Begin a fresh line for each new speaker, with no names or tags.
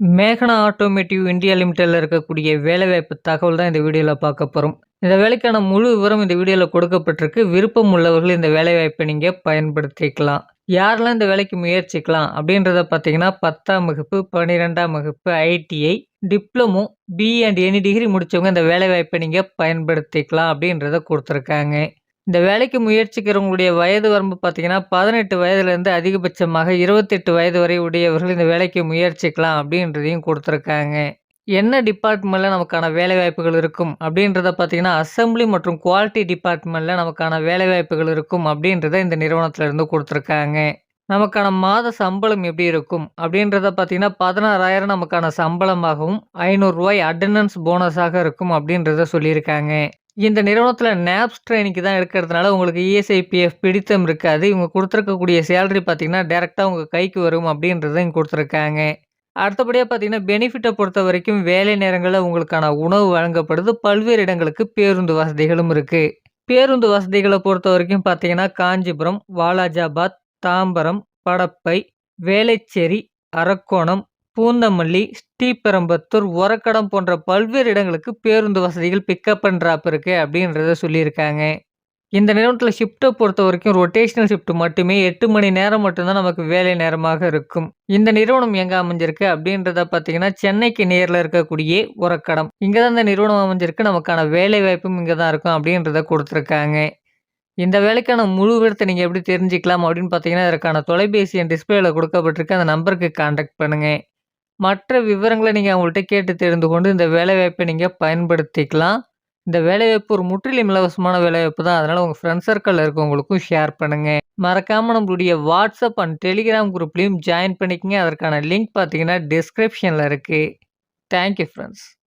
மேகனா automotive India லிமிடெட்ல இருக்கக்கூடிய வேலைவாய்ப்பு தகவல் தான் இந்த வீடியோவில் பார்க்க போகிறோம் இந்த வேலைக்கான முழு விவரம் இந்த வீடியோவில் கொடுக்கப்பட்டிருக்கு. விருப்பம் உள்ளவர்கள் இந்த வேலைவாய்ப்பை நீங்கள் பயன்படுத்திக்கலாம். யாரெல்லாம் இந்த வேலைக்கு முயற்சிக்கலாம் அப்படின்றத பார்த்தீங்கன்னா, 10ஆம் வகுப்பு, 12ஆம் வகுப்பு, ITI, diploma, B and any degree முடித்தவங்க இந்த வேலைவாய்ப்பை நீங்கள் பயன்படுத்திக்கலாம் அப்படின்றத கொடுத்துருக்காங்க இந்த வேலைக்கு முயற்சிக்கிறவங்களுடைய வயது வரம்பு பார்த்தீங்கன்னா, 18 வயதிலிருந்து அதிகபட்சமாக 28 வயது வரை உடையவர்கள் இந்த வேலைக்கு முயற்சிக்கலாம் அப்படின்றதையும் கொடுத்துருக்காங்க என்ன டிபார்ட்மெண்ட்டில் நமக்கான வேலைவாய்ப்புகள் இருக்கும் அப்படின்றத பார்த்தீங்கன்னா, அசெம்பிளி மற்றும் குவாலிட்டி டிபார்ட்மெண்ட்டில் நமக்கான வேலைவாய்ப்புகள் இருக்கும் அப்படின்றத இந்த நிறுவனத்திலிருந்து கொடுத்துருக்காங்க நமக்கான மாத சம்பளம் எப்படி இருக்கும் அப்படின்றத பார்த்தீங்கன்னா, 16,000 நமக்கான சம்பளமாகவும், ஐநூறுரூவாய் அட்டண்டன்ஸ் போனஸாக இருக்கும் அப்படின்றத சொல்லியிருக்காங்க. இந்த நிறுவனத்தில் நேப்ஸ் ட்ரெய்னிக்கு தான் எடுக்கிறதுனால உங்களுக்கு இஎஸ்ஐபிஎஃப் பிடித்தம் இருக்காது. இவங்க கொடுத்துருக்கக்கூடிய சேலரி பார்த்திங்கன்னா டேரெக்டாக உங்கள் கைக்கு வரும் அப்படின்றத இங்கே கொடுத்துருக்காங்க அடுத்தபடியாக பார்த்தீங்கன்னா, பொறுத்த வரைக்கும் வேலை நேரங்களில் உங்களுக்கான உணவு வழங்கப்படுது. பல்வேறு இடங்களுக்கு பேருந்து வசதிகளும் இருக்குது பேருந்து வசதிகளை பொறுத்த வரைக்கும் பார்த்தீங்கன்னா, காஞ்சிபுரம், வாலாஜாபாத், தாம்பரம், படப்பை, வேளச்சேரி, அரக்கோணம், பூந்தமல்லி, ஸ்ரீபெரம்பத்தூர் ஒரக்கடம் போன்ற பல்வேறு இடங்களுக்கு பேருந்து வசதிகள் பிக்கப் அண்ட் இருக்குது அப்படின்றத சொல்லியிருக்காங்க. இந்த நிலத்தில் ஷிஃப்ட்டை பொறுத்த வரைக்கும் ரொட்டேஷனல் ஷிஃப்ட் மட்டுமே எட்டு மணி நேரம் மட்டும்தான் நமக்கு வேலை நேரமாக இருக்கும். இந்த நிறுவனம் எங்கே அமைஞ்சிருக்கு அப்படின்றத பார்த்தீங்கன்னா, சென்னைக்கு நேரில் இருக்கக்கூடிய உரக்கடம் இங்கே தான் இந்த நிறுவனம் அமைஞ்சிருக்கு. நமக்கான வேலைவாய்ப்பும் இங்கே தான் இருக்கும் அப்படின்றத கொடுத்துருக்காங்க இந்த வேலைக்கான முழு விடத்தை நீங்கள் எப்படி தெரிஞ்சுக்கலாம் அப்படின்னு பார்த்தீங்கன்னா, இதற்கான தொலைபேசி என் டிஸ்ப்ளேல கொடுக்கப்பட்டிருக்கு. அந்த நம்பருக்கு காண்டாக்ட் பண்ணுங்கள் மற்ற விவரங்களை நீங்கள் அவங்கள்ட்ட கேட்டு தெரிந்து கொண்டு இந்த வேலைவாய்ப்பை நீங்கள் பயன்படுத்திக்கலாம். இந்த வேலைவாய்ப்பு ஒரு முற்றிலும் இலவசமான வேலைவாய்ப்பு தான். அதனால் உங்கள் ஃப்ரெண்ட்ஸ் சர்க்கிளில் இருக்கவங்களுக்கும் ஷேர் பண்ணுங்கள் மறக்காமல் நம்மளுடைய வாட்ஸ்அப் அண்ட் டெலிகிராம் குரூப்லேயும் ஜாயின் பண்ணிக்கங்க. அதற்கான லிங்க் பார்த்தீங்கன்னா, டிஸ்கிரிப்ஷனில் இருக்குது தேங்க் யூ